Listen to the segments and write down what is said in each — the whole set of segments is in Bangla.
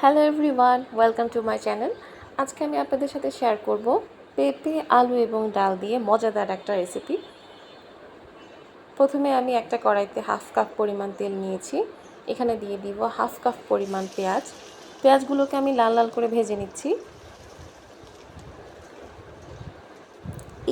Hello everyone welcome to my channel আজকে আমি আপনাদের সাথে শেয়ার করব পেঁপে, আলু এবং ডাল দিয়ে মজাদার একটা রেসিপি প্রথমে আমি একটা কড়াইতে হাফ কাপ পরিমাণ তেল নিয়েছি। এখানে দিয়ে দিব হাফ কাপ পরিমাণ পেঁয়াজ। পেঁয়াজগুলোকে আমি লাল লাল করে ভেজে নিচ্ছি।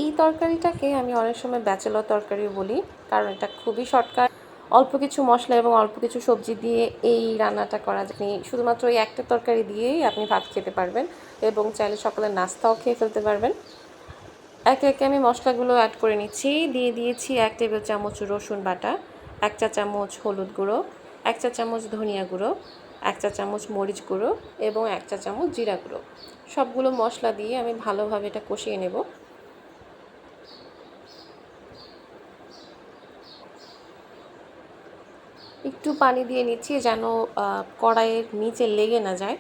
এই তরকারিটাকে আমি অনেক সময় ব্যাচেলর তরকারিও বলি, কারণ এটা খুবই শর্টকাট অল্প কিছু মশলা এবং অল্প কিছু সবজি দিয়ে এই রান্নাটা করা আপনি শুধুমাত্র এই একটা তরকারি দিয়েই আপনি ভাত খেতে পারবেন এবং চাইলে সকালে নাস্তাও খেয়ে ফেলতে পারবেন। একে একে আমি মশলাগুলো অ্যাড করে নিচ্ছি। দিয়ে দিয়েছি এক টেবিল চামচ রসুন বাটা, এক চা চামচ হলুদ গুঁড়ো, এক চা চামচ ধনিয়া গুঁড়ো, এক চা চামচ মরিচ গুঁড়ো এবং এক চা চামচ জিরা গুঁড়ো। সবগুলো মশলা দিয়ে আমি ভালোভাবে এটা কষিয়ে নেব। একটু পানি দিয়ে নিচ্ছি যেন কড়াইয়ের নিচে লেগে না যায়।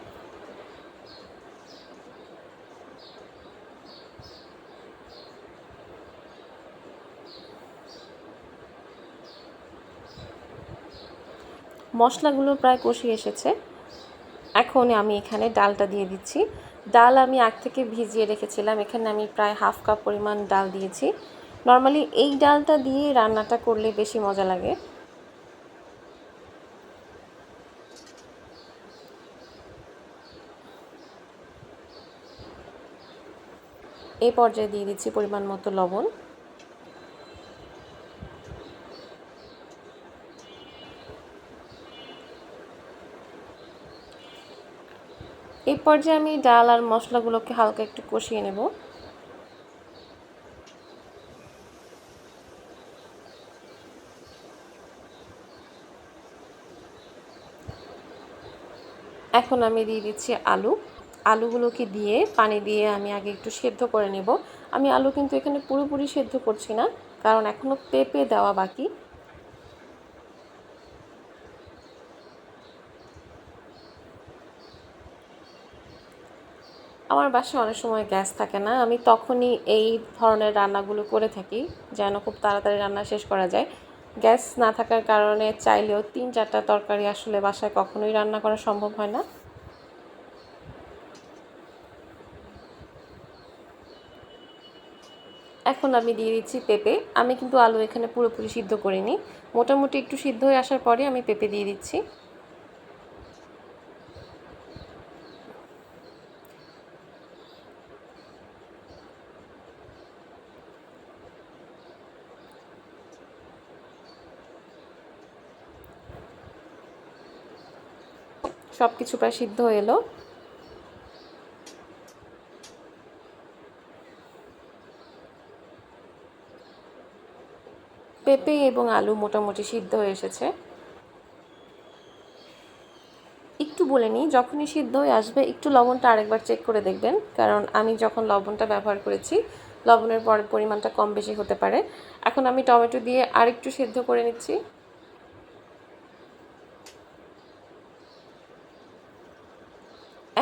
মশলাগুলো প্রায় কষি এসেছে। এখন আমি এখানে ডালটা দিয়ে দিচ্ছি। ডাল আমি আগ থেকে ভিজিয়ে রেখেছিলাম। এখানে আমি প্রায় হাফ কাপ পরিমাণ ডাল দিয়েছি। নর্মালি এই ডালটা দিয়ে রান্নাটা করলে বেশি মজা লাগে। এই পর্যায়ে দিয়ে দিচ্ছি পরিমাণ মতো লবণ। এই পর্যায়ে আমি ডাল আর মশলাগুলোকে হালকা একটু কষিয়ে নেব। এখন আমি দিয়ে দিচ্ছি আলু। আলুগুলোকে দিয়ে, পানি দিয়ে আমি আগে একটু সেদ্ধ করে নেব। আমি আলু কিন্তু এখানে পুরোপুরি সেদ্ধ করছি না, কারণ এখনও পেঁপে দেওয়া বাকি। আমার বাসায় অনেক সময় গ্যাস থাকে না, আমি তখনই এই ধরনের রান্নাগুলো করে থাকি, যেন খুব তাড়াতাড়ি রান্না শেষ করা যায়। গ্যাস না থাকার কারণে চাইলেও তিন চারটা তরকারি আসলে বাসায় কখনোই রান্না করা সম্ভব হয় না। এখন আমি দিয়ে দিচ্ছি পেঁপে। আমি কিন্তু আলু এখানে পুরোপুরি সিদ্ধ করিনি। মোটামুটি একটু সিদ্ধ হয়ে আসার পরে আমি পেঁপে দিয়ে দিচ্ছি। সব কিছু প্রায় সিদ্ধ এলো। পেঁপে এবং আলু মোটামুটি সিদ্ধ হয়ে এসেছে। একটু বলে নিই, যখনই সিদ্ধ হয়ে আসবে, একটু লবণটা আরেকবার চেক করে দেখবেন। কারণ আমি যখন লবণটা ব্যবহার করেছি, লবণের পর পরিমাণটা কম বেশি হতে পারে। এখন আমি টমেটো দিয়ে আরেকটু সিদ্ধ করে নিচ্ছি।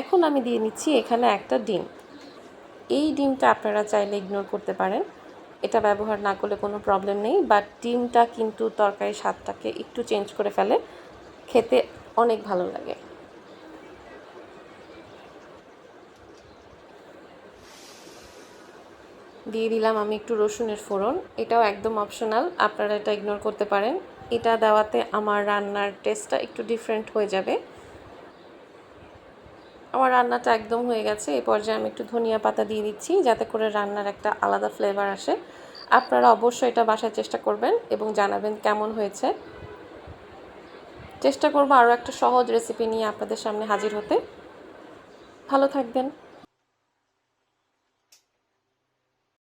এখন আমি দিয়ে নিচ্ছি এখানে একটা ডিম। এই ডিমটা আপনারা চাইলে ইগনোর করতে পারেন। এটা ব্যবহার না করলে কোনো প্রবলেম নেই বাট ডিমটা কিন্তু তরকারির স্বাদটাকে একটু চেঞ্জ করে ফেলে, খেতে অনেক ভালো লাগে। দিয়ে দিলাম আমি একটু রসুনের ফোড়ন, এটাও একদম অপশনাল আপনারা এটা ইগনোর করতে পারেন। এটা দেওয়াতে আমার রান্নার টেস্টটা একটু ডিফারেন্ট হয়ে যাবে। আমার রান্নাটা একদম হয়ে গেছে। এই পর্যায়ে আমি একটু ধনিয়া পাতা দিয়ে দিচ্ছি, যাতে করে রান্নার একটা আলাদা ফ্লেভার আসে। আপনারা অবশ্যই এটা বাসায় চেষ্টা করবেন এবং জানাবেন কেমন হয়েছে। চেষ্টা করব আরও একটা সহজ রেসিপি নিয়ে আপনাদের সামনে হাজির হতে। ভালো থাকবেন।